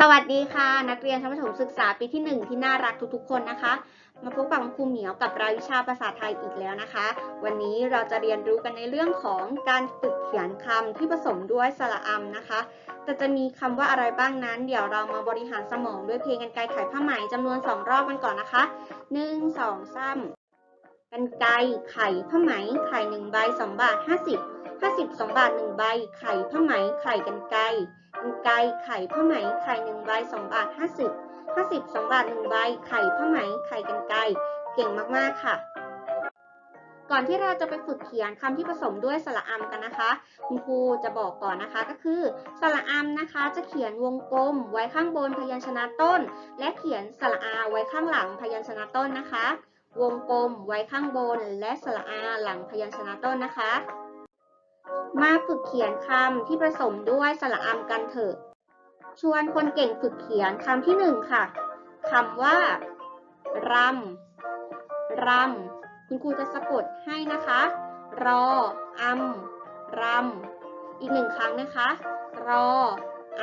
สวัสดีค่ะ นักเรียนชั้นประถมศึกษาปีที่หนึ่งที่น่ารักทุกๆ คนนะคะ มาพบกับครูเหมียวกับรายวิชาภาษาไทยอีกแล้วนะคะ วันนี้เราจะเรียนรู้กันในเรื่องของการฝึกเขียนคำที่ผสมด้วยสระอำนะคะ แต่จะมีคำว่าอะไรบ้างนั้น เดี๋ยวเรามาบริหารสมองด้วยเพลงกันไกรไขผ้าไหมจำนวน 2 รอบกันก่อนนะคะหนึ่งสองสามกันไกรไข่ผ้าไหมไข่หนึ่งใบสองบาทห้าสิบห้าสิบสองบาทหนึ่งใบไข่ผ้าไหมไข่กันไกร กันไกรไข่ผ้าไหม ไข่หนึ่งใบสองบาทห้าสิบห้าสิบสองบาทหนึ่งใบ ไข่ผ้าไหม ไข่กันไกรเก่งมากๆค่ะ ก่อนที่เราจะไปฝึกเขียนคำที่ผสมด้วยสระอำกันนะคะ คุณครูจะบอกก่อนนะคะก็คือสระอำนะคะ จะเขียนวงกลมไว้ข้างบนพยัญชนะต้น และเขียนสระอาไว้ข้างหลังพยัญชนะต้นนะคะ วงกลมไว้ข้างบน และสระอาหลังพยัญชนะต้นนะคะ มาฝึกเขียนคำที่ผสมด้วยสระอำกันเถอะ ชวนคนเก่งฝึกเขียนคำที่หนึ่งค่ะคำว่ารำรำคุณครูจะสะกดให้นะคะ รออำรำอีกหนึ่งครั้งนะคะ รออ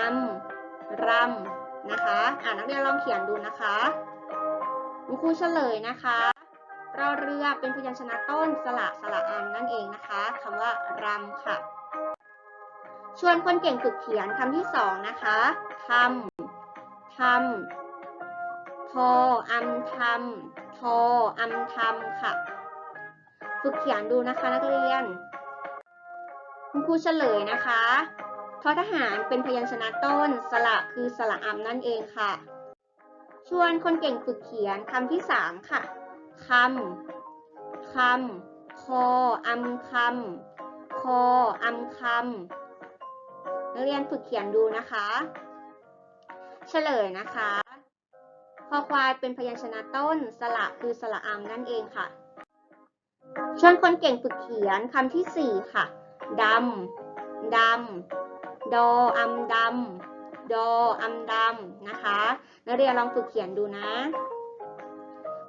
ำรำนะคะ อ่านักเรียนลองเขียนดูนะคะ คุณครูเฉลยนะคะ รอเรือเป็นพยัญชนะต้นสระสระอันนั่นเองนะคะคำว่ารำค่ะ ชวนคนเก่งฝึกเขียนคำที่สองนะคะทำทำทออำทำทออำทำค่ะ ฝึกเขียนดูนะคะนักเรียน คุณครูเฉลยนะคะทอทหารเป็นพยัญชนะต้น สระคือสระอำนั่นเองค่ะ ชวนคนเก่งฝึกเขียนคำที่สามค่ะ คำ คำ คออำคำ คออำคำนักเรียนฝึกเขียนดูนะคะ เฉลยนะคะคอควายเป็นพยัญชนะต้น สระคือสระอำนั่นเองค่ะ ชวนคนเก่งฝึกเขียนคำที่สี่ค่ะดำ ดำ ดออำดำ ดออำดำนะคะ นักเรียนลองฝึกเขียนดูนะ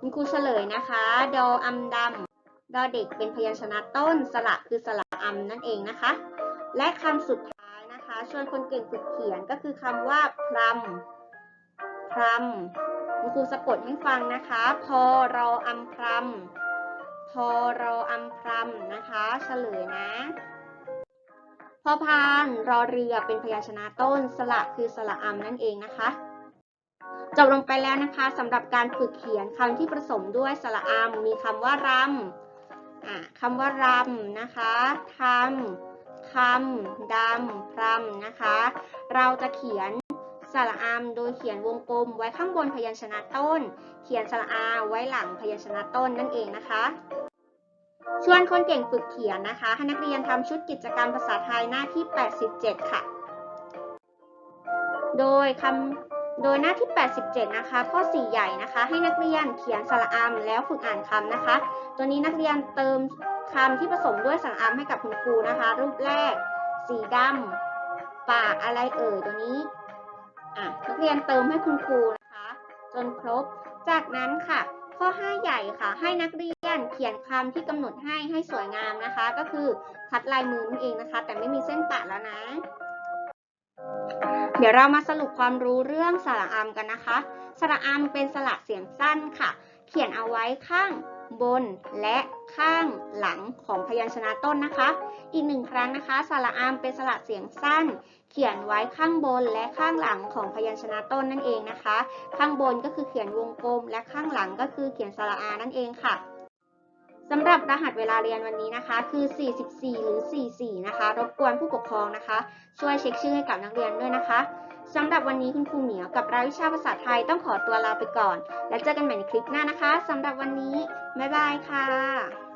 คุณครูเฉลยนะคะ ดออำดำดอเด็กเป็นพยัญชนะต้น สระคือสระอำนั่นเองนะคะ และคำสุดท้ายนะคะ ชวนคนเก่งฝึกเขียนก็คือคำว่าพรำพรำคุณครูสะกดให้ฟังนะคะ พอรออำพรำพอรออำพรำนะคะ เฉลยนะพอพานรอเรือเป็นพยัญชนะต้น สระคือสระอำนั่นเองนะคะ จบลงไปแล้วนะคะสำหรับการฝึกเขียนคำที่ผสมด้วยสระอำมีคำว่ารำคำว่ารำนะคะทำคำดำพรำนะคะ เราจะเขียนสระอำโดยเขียนวงกลมไว้ข้างบนพยัญชนะต้น เขียนสระอาไว้หลังพยัญชนะต้นนั่นเองนะคะชวนคนเก่งฝึกเขียนนะคะให้นักเรียนทำชุดกิจกรรมภาษาไทยหน้าที่ 87 ค่ะ โดยคำ โดยหน้าที่ 87 นะคะ ข้อ 4 ใหญ่นะคะ ให้นักเรียนเขียนสระอำแล้วฝึกอ่านคำนะคะ ตัวนี้นักเรียนเติมคำที่ผสมด้วยสระอำให้กับคุณครูนะคะ รูปแรก สีดำปากอะไรเอ่ยตัวนี้อะนักเรียนเติมให้คุณครูนะคะ จนครบ จากนั้นค่ะ ข้อ 5 ใหญ่ค่ะ ให้นักเรียนเขียนคำที่กำหนดให้ให้สวยงามนะคะ ก็คือคัดลายมือนั่นเองนะคะ แต่ไม่มีเส้นปะแล้วนะ เดี๋ยวเรามาสรุปความรู้เรื่องสระอำกันนะคะ สระอำเป็นสระเสียงสั้นค่ะ เขียนเอาไว้ข้างบนและข้างหลังของพยัญชนะต้นนะคะ อีกหนึ่งครั้งนะคะ สระอำเป็นสระเสียงสั้น เขียนไว้ข้างบนและข้างหลังของพยัญชนะต้นนั่นเองนะคะ ข้างบนก็คือเขียนวงกลมและข้างหลังก็คือเขียนสระอานั่นเองค่ะ รับรหัสเวลาเรียนวันนี้นะคะ คือ 44 หรือ 44 นะคะ รบกวนผู้ปกครองนะคะ ช่วยเช็คชื่อให้กับนักเรียนด้วยนะคะสำหรับวันนี้คุณครูเหมียวกับรายวิชาภาษาไทยต้องขอตัวลาไปก่อน แล้วเจอกันใหม่ในคลิปหน้านะคะสำหรับวันนี้ บ๊ายบายค่ะ